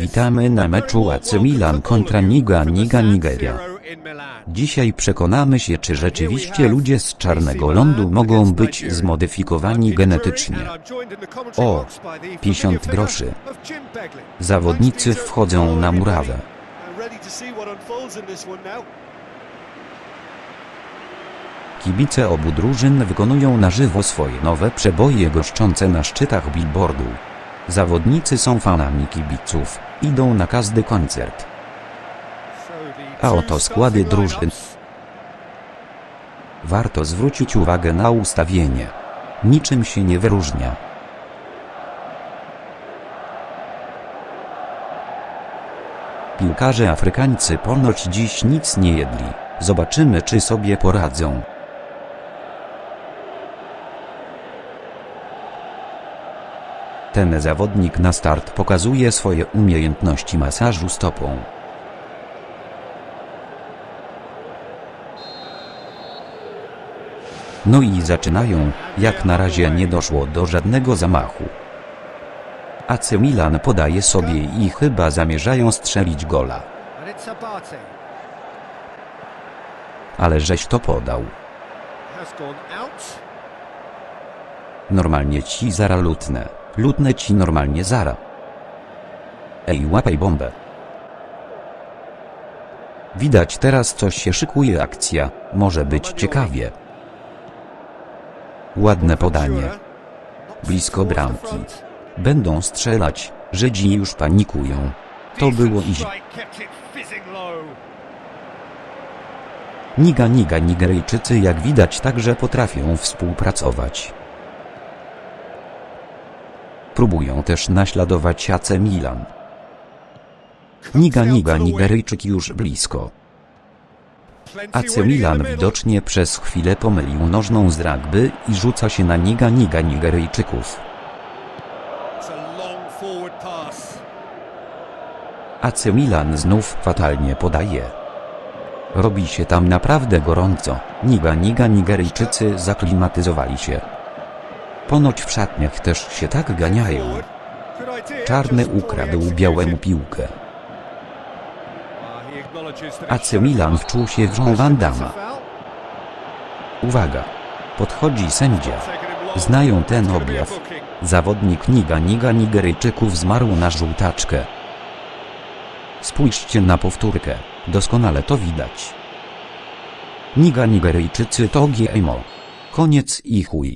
Witamy na meczu AC Milan kontra Niga Niga Nigeria. Dzisiaj przekonamy się czy rzeczywiście ludzie z czarnego lądu mogą być zmodyfikowani genetycznie. O, 50 groszy. Zawodnicy wchodzą na murawę. Kibice obu drużyn wykonują na żywo swoje nowe przeboje goszczące na szczytach billboardu. Zawodnicy są fanami kibiców, idą na każdy koncert. A oto składy drużyn. Warto zwrócić uwagę na ustawienie. Niczym się nie wyróżnia. Piłkarze afrykańcy ponoć dziś nic nie jedli. Zobaczymy czy sobie poradzą. Ten zawodnik na start pokazuje swoje umiejętności masażu stopą. No i zaczynają, jak na razie nie doszło do żadnego zamachu. AC Milan podaje sobie i chyba zamierzają strzelić gola. Ale żeś to podał. Normalnie ci zara lutnę. Lutnę ci normalnie zara. Ej łapaj bombę. Widać teraz coś się szykuje akcja, może być ciekawie. Ładne podanie. Blisko bramki. Będą strzelać, Żydzi już panikują. To było iść. Niga niga Nigeryjczycy jak widać także potrafią współpracować. Próbują też naśladować AC Milan. Niga niga Nigeryjczyk już blisko. AC Milan widocznie przez chwilę pomylił nożną z rugby i rzuca się na niga niga Nigeryjczyków. AC Milan znów fatalnie podaje. Robi się tam naprawdę gorąco. Niga niga Nigeryjczycy zaklimatyzowali się. Ponoć w szatniach też się tak ganiają. Czarny ukradł białemu piłkę. AC Milan wczuł się w Jean Van Damme. Uwaga! Podchodzi sędzia. Znają ten objaw. Zawodnik Niga Niga Nigeryjczyków zmarł na żółtaczkę. Spójrzcie na powtórkę, doskonale to widać. Niga Nigeryjczycy to GMO. Koniec i chuj.